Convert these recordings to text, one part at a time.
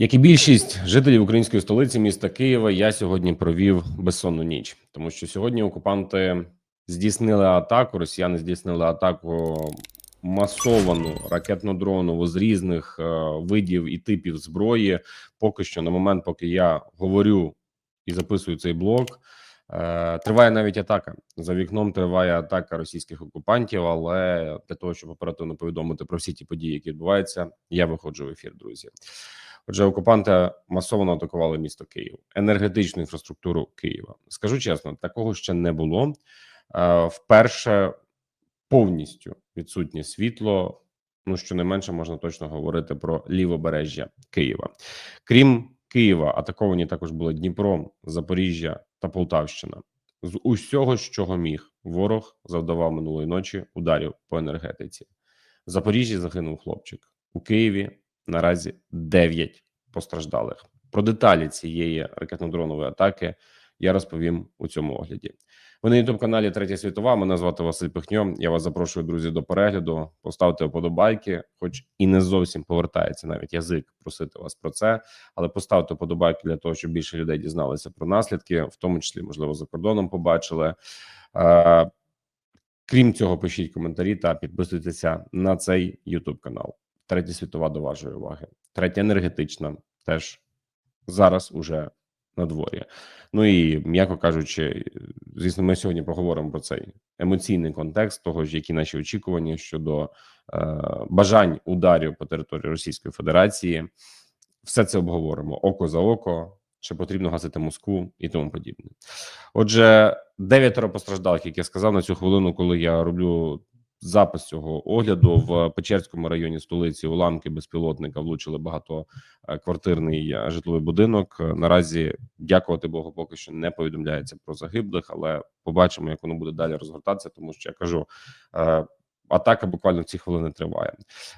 Як і більшість жителів української столиці міста Києва, я сьогодні провів безсонну ніч, тому що сьогодні окупанти здійснили атаку. Росіяни здійснили атаку масовану ракетно-дронову з різних е, видів і типів зброї. Поки що, на момент, поки я говорю і записую цей блог, е, триває навіть атака. За вікном триває атака російських окупантів. Але для того, щоб оперативно повідомити про всі ті події, які відбуваються, я виходжу в ефір, друзі. Отже, окупанти масово атакували місто Київ, енергетичну інфраструктуру Києва. Скажу чесно, такого ще не було. Е, Вперше повністю відсутнє світло. Ну щонайменше можна точно говорити про лівобережжя Києва. Крім Києва, атаковані також були Дніпро, Запоріжжя та Полтавщина. З усього, з чого міг, ворог завдавав минулої ночі ударів по енергетиці. В Запоріжжі загинув хлопчик у Києві наразі 9 постраждалих. Про деталі цієї ракетно-дронової атаки я розповім у цьому огляді. Ви на youtube каналі Третя світова. Мене звати Василь Пихньо. Я вас запрошую, друзі, до перегляду. Поставте вподобайки, хоч і не зовсім повертається навіть язик просити вас про це, але поставте вподобайки для того, щоб більше людей дізналися про наслідки, в тому числі, можливо, за кордоном побачили. Крім цього, пишіть коментарі та підписуйтеся на цей YouTube канал. Третя світова до вашої уваги. Третя енергетична теж зараз уже на дворі. Ну і м'яко кажучи, звісно, ми сьогодні поговоримо про цей емоційний контекст того ж, які наші очікування щодо е, бажань ударів по території Російської Федерації. Все це обговоримо око за око. Чи потрібно гасити Москву і тому подібне? Отже, дев'ятеро постраждалих, як я сказав на цю хвилину, коли я роблю запис цього огляду в Печерському районі столиці уламки безпілотника влучили багатоквартирний е, житловий будинок. Наразі дякувати Богу, поки що не повідомляється про загиблих, але побачимо, як воно буде далі розгортатися, тому що я кажу. Атака буквально в ці хвилини триває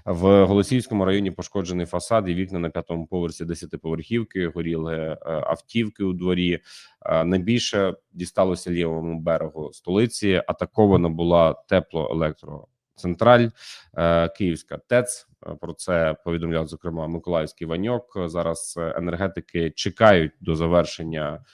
в Голосіївському районі. Пошкоджений фасад і вікна на п'ятому поверсі десятиповерхівки. Горіли е, автівки у дворі. Е, Найбільше дісталося лівому берегу столиці. Атакована була теплоелектроцентраль е, Київська ТЕЦ. Про це повідомляв зокрема Миколаївський Ваньок. Зараз енергетики чекають до завершення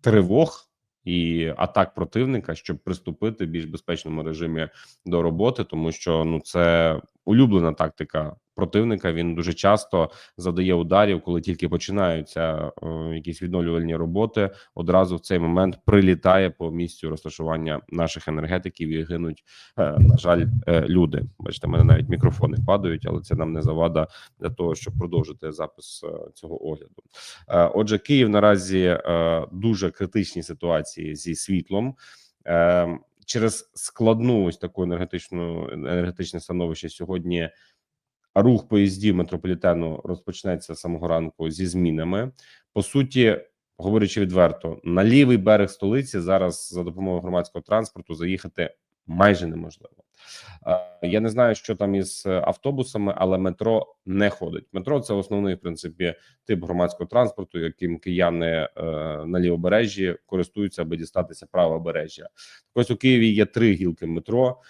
тривог і атак противника, щоб приступити в більш безпечному режимі до роботи, тому що ну це улюблена тактика противника. Він дуже часто завдає ударів, коли тільки починаються е, якісь відновлювальні роботи. Одразу в цей момент прилітає по місцю розташування наших енергетиків і гинуть. е, на жаль, е, люди. Бачите, мене навіть мікрофони падають, але це нам не завада для того, щоб продовжити запис цього огляду. Отже, Київ наразі дуже критичній ситуації зі світлом. Через складну ось таку енергетичну енергетичне становище сьогодні рух поїздів метрополітену розпочнеться самого ранку зі змінами. По суті, говорячи відверто, на лівий берег столиці зараз за допомогою громадського транспорту заїхати майже неможливо. Е, Я не знаю, що там із е, автобусами, але метро не ходить. Метро це основний в принципі тип громадського транспорту, яким кияни е, на лівобережжі користуються, аби дістатися правобережжя. Ось у Києві є три гілки метро,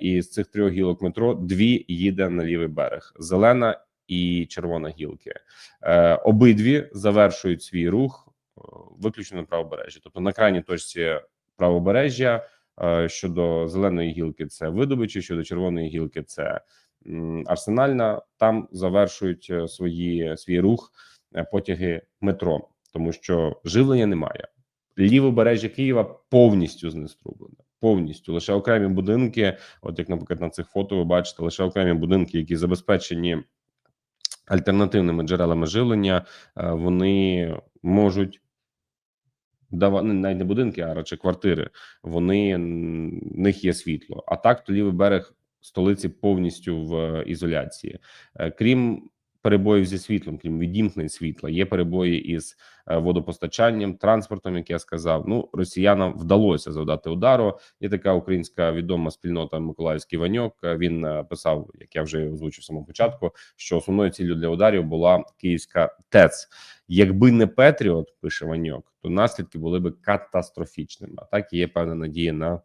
і з цих трьох гілок метро дві їде на лівий берег: зелена і червона гілки. Обидві завершують свій рух виключно на правобережжі, тобто на крайній точці правобережжя. Е, Щодо зеленої гілки, це видобичі, щодо червоної гілки, це арсенальна. Там завершують е, свої свій рух е, потяги метро, тому що живлення немає. Лівобережжя Києва повністю знеструблене. Повністю лише окремі будинки, от як, наприклад, на цих фото ви бачите, лише окремі будинки, які забезпечені альтернативними джерелами живлення, вони можуть дава ну, навіть не будинки, а радше квартири. Вони в них є світло. А так, то лівий берег столиці повністю в е, ізоляції. Е, Крім перебоїв зі світлом, крім відімкнень світла, є перебої із е, водопостачанням, транспортом, як я сказав. Ну, росіянам вдалося завдати удару. Є така українська відома спільнота Миколаївський Ваньок. Е, Він е, писав, як я вже озвучив в самому початку, що основною ціллю для ударів була Київська ТЕЦ. Якби не Петріот, пише Ваньок, то наслідки були би катастрофічними. А так є певна надія на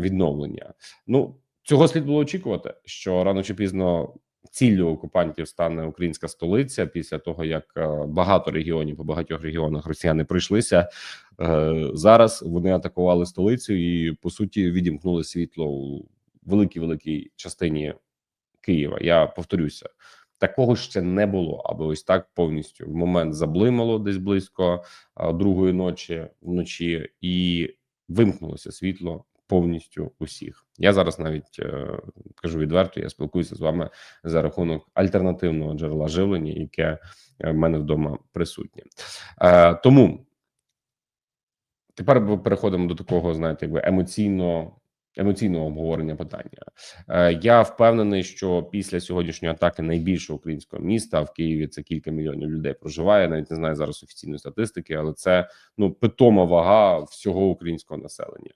відновлення. Ну цього слід було очікувати, що рано чи пізно ціллю окупантів стане українська столиця після того, як е, багато регіонів по багатьох регіонах росіяни прийшлися. Е, Зараз вони атакували столицю і по суті відімкнули світло у великій великій частині Києва. Я повторюся, такого ще не було, аби ось так повністю в момент заблимало десь близько а, другої ночі вночі, і вимкнулося світло повністю усіх. Я зараз навіть е, кажу відверто, я спілкуюся з вами за рахунок альтернативного джерела живлення, яке е, в мене вдома присутнє. Е, тому тепер переходимо до такого, знаєте, якби емоційно емоційного обговорення питання. Е, Я впевнений, що після сьогоднішньої атаки найбільшого українського міста в Києві це кілька мільйонів людей проживає. Навіть не знаю зараз офіційної статистики, але це ну питома вага всього українського населення.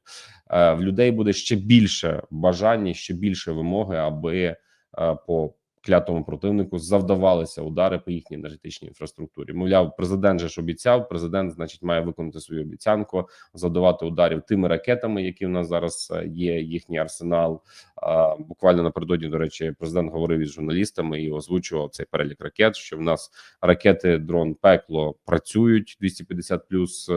Е, В людей буде ще більше бажання, ще більше вимоги, аби е, по клятому противнику завдавалися удари по їхній енергетичній інфраструктурі. Мовляв, президент же ж обіцяв. Президент, значить, має виконати свою обіцянку, завдавати ударів тими ракетами, які в нас зараз е, є. Їхній арсенал. Буквально напередодні, до речі, президент говорив із журналістами і озвучував цей перелік ракет. Що в нас ракети дрон пекло працюють 250 плюс.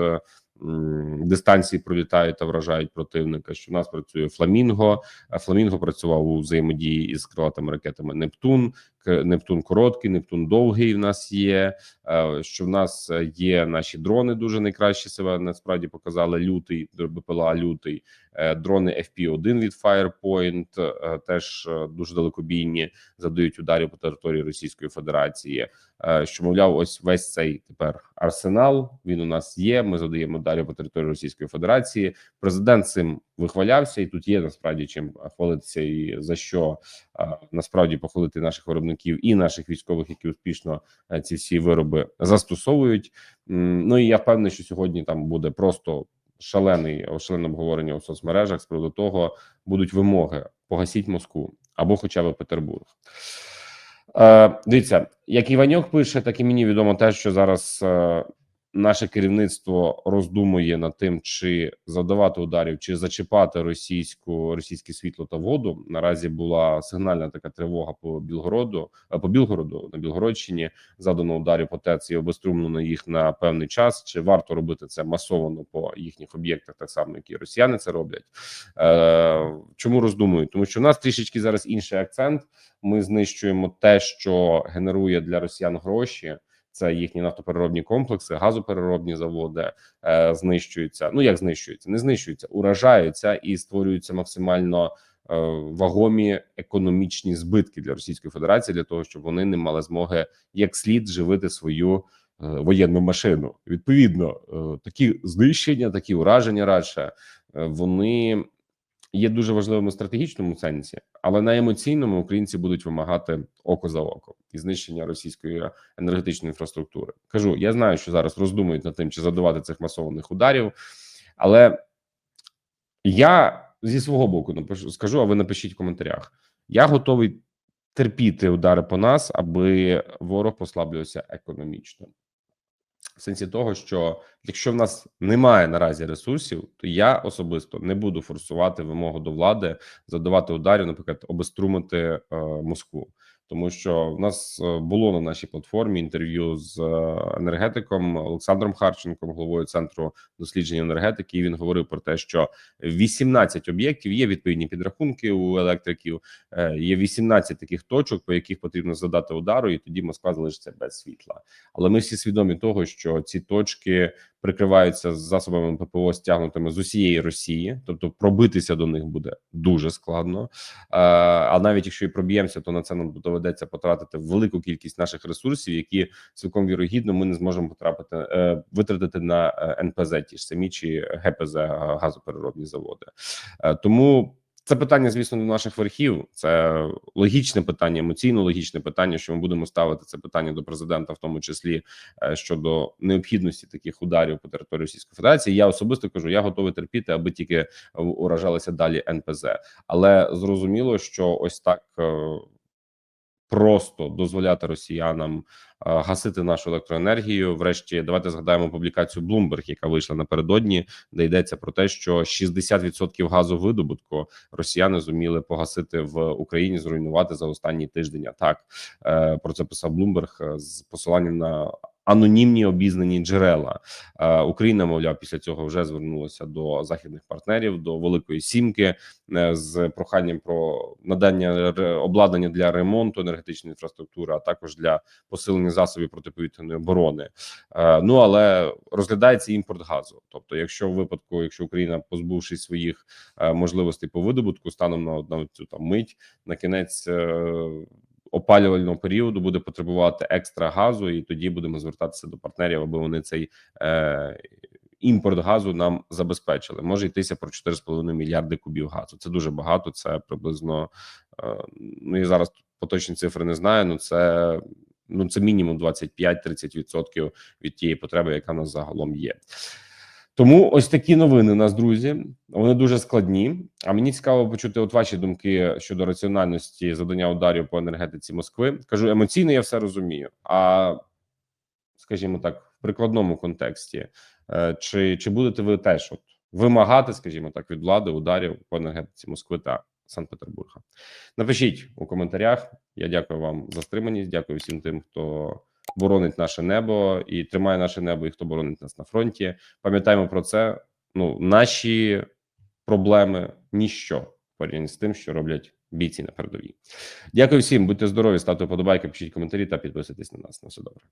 Дистанції пролітають та вражають противника. Що в нас працює Фламінго. Фламінго працював у взаємодії із крилатими ракетами Нептун. Нептун короткий, Нептун довгий. В нас є. Е, Що в нас є наші дрони дуже найкраще себе насправді показали. Лютий БПЛА лютий, Е, дрони FP-1 від Firepoint е, теж дуже далекобійні, завдають ударів по території Російської Федерації. Що мовляв, ось весь цей тепер арсенал. Він у нас є. Ми задаємо ударів по території Російської Федерації. Президент цим вихвалявся, і тут є насправді чим хвалитися, і за що насправді похвалити наших виробників і наших військових, які успішно е, ці всі вироби застосовують. Ну і я впевнений, що сьогодні там буде просто шалений шалене обговорення у соцмережах з приводу того, будуть вимоги погасіть Москву або хоча б Петербург. Е, дивіться, як Іваньок пише, так і мені відомо те, що зараз е, наше керівництво роздумує над тим, чи завдавати ударів, чи зачіпати російську російське світло та воду. Наразі була сигнальна така тривога по Білгороду, е, по Білгороду на Білгородщині. Завдано ударів по ТЕЦ і обеструмлено їх на певний час. Чи варто робити це масовано по їхніх об'єктах, так само як і росіяни це роблять? Е, чому роздумують? Тому що в нас трішечки зараз інший акцент. Ми знищуємо те, що генерує для росіян гроші. Це їхні нафтопереробні комплекси, газопереробні заводи е, знищуються. Ну як знищуються, не знищуються, уражаються і створюються максимально е, вагомі економічні збитки для Російської Федерації для того, щоб вони не мали змоги як слід живити свою е, воєнну машину. Відповідно, е, такі знищення, такі ураження радше вони є дуже важливими в стратегічному сенсі, але на емоційному українці будуть вимагати око за око і знищення російської енергетичної інфраструктури. Кажу, я знаю, що зараз роздумують над тим, чи задавати цих масованих ударів, але я зі свого боку напишу, скажу, а ви напишіть в коментарях. Я готовий терпіти удари по нас, аби ворог послаблювався економічно. В сенсі того, що якщо в нас немає наразі ресурсів, то я особисто не буду форсувати вимогу до влади задавати ударів, наприклад, обеструмити е, Москву. Тому що в нас е, було на нашій платформі інтерв'ю з е, енергетиком Олександром Харченком, головою центру дослідження енергетики. І він говорив про те, що 18 об'єктів є відповідні підрахунки у електриків. е, Є 18 таких точок, по яких потрібно задати удару, і тоді Москва залишиться без світла. Але ми всі свідомі того, що ці точки прикриваються засобами ППО, стягнутими з усієї Росії, тобто пробитися до них буде дуже складно. Е, А навіть якщо і проб'ємося, то на це нам доведеться потратити велику кількість наших ресурсів, які цілком вірогідно ми не зможемо потрапити е, витратити на е, НПЗ, ті ж самі чи ГПЗ газопереробні заводи. Тому. Це питання, звісно, до наших верхів. Це логічне питання, емоційно логічне питання, що ми будемо ставити це питання до президента, в тому числі е, щодо необхідності таких ударів по території Російської Федерації. Я особисто кажу, я готовий терпіти, аби тільки уражалися далі НПЗ. Але зрозуміло, що ось так е, просто дозволяти росіянам е, гасити нашу електроенергію. Врешті, давайте згадаємо публікацію Bloomberg, яка вийшла напередодні, де йдеться про те, що 60% газу видобутку росіяни зуміли погасити в Україні, зруйнувати за останній тиждень. Так е, про це писав Bloomberg е, з посиланням на анонімні обізнані джерела. Е, Україна, мовляв, після цього вже звернулася до західних партнерів, до Великої Сімки е, з проханням про надання обладнання для ремонту енергетичної інфраструктури, а також для посилення засобів протиповітряної оборони. Е, Ну але розглядається імпорт газу. Тобто, якщо в випадку, якщо Україна, позбувшись своїх можливостей по видобутку, станом на, на цю там мить на кінець. Опалювального періоду буде потребувати екстра газу, і тоді будемо звертатися до партнерів, аби вони цей е, імпорт газу нам забезпечили. Може йтися про 4,5 мільярди кубів газу. Це дуже багато. Це приблизно е, ну я зараз поточні цифри не знаю. Ну це ну це мінімум 25-30% від тієї потреби, яка в нас загалом є. Тому ось такі новини у нас, друзі. Вони дуже складні. А мені цікаво почути от ваші думки щодо раціональності завдання ударів по енергетиці Москви. Кажу, емоційно я все розумію. А скажімо так, в прикладному контексті, е, чи, чи будете ви теж от вимагати, скажімо так, від влади ударів по енергетиці Москви та Санкт-Петербурга? Напишіть у коментарях. Я дякую вам за стриманість. Дякую всім тим, хто боронить наше небо і тримає наше небо, і хто боронить нас на фронті. Пам'ятаємо про це. Ну, наші проблеми ніщо порівняно з тим, що роблять бійці на передовій. Дякую всім, будьте здорові, ставте вподобайки, пишіть коментарі та підписуйтесь на нас. На все добре.